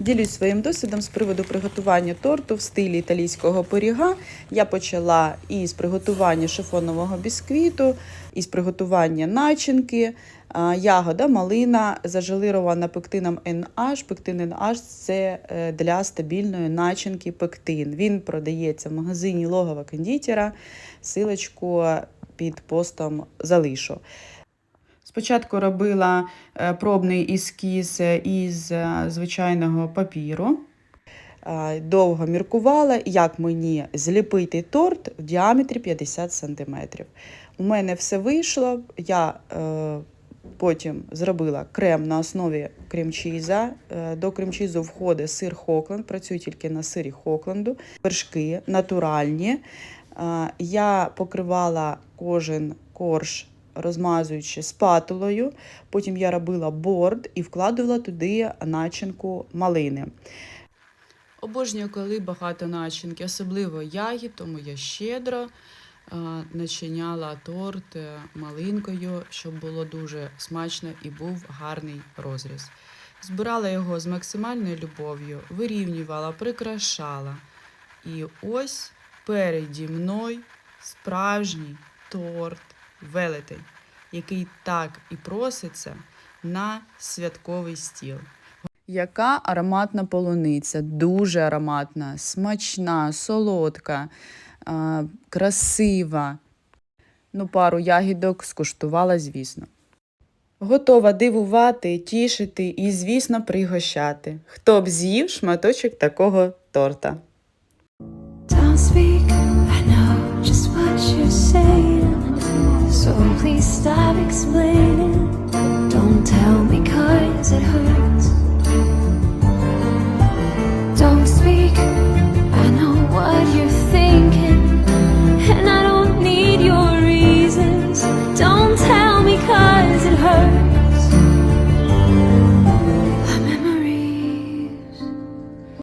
Ділюсь своїм досвідом з приводу приготування торту в стилі італійського пиріга. Я почала із приготування шифонового бісквіту, із приготування начинки, ягода, малина, зажелирована пектином NH. Пектин NH – це е, для стабільної начинки пектин. Він продається в магазині логова кондитера. Силочку під постом залишу. Спочатку робила е, пробний ескіз із е, звичайного папіру. Довго міркувала, як мені зліпити торт в діаметрі 50 см. У мене все вийшло. Я е, потім зробила крем на основі крем-чіза. До крем-чізу входить сир Хокленд, працюю тільки на сирі Хокленду, вершки натуральні. Я покривала кожен корж розмазуючи спатулою. Потім я робила борд і вкладувала туди начинку малини. Обожнюю, коли багато начинки, особливо ягід, тому я щедро е, начиняла торт е, малинкою, щоб було дуже смачно і був гарний розріз. Збирала його з максимальною любов'ю, вирівнювала, прикрашала. І ось переді мною справжній торт велетень, який так і проситься на святковий стіл. Яка ароматна полуниця, дуже ароматна, смачна, солодка, красива. Ну, пару ягідок скуштувала, звісно. Готова дивувати, тішити і, звісно, пригощати. Хто б з'їв шматочок такого торта. Don't speak, I know just what you're saying. So please stop explaining.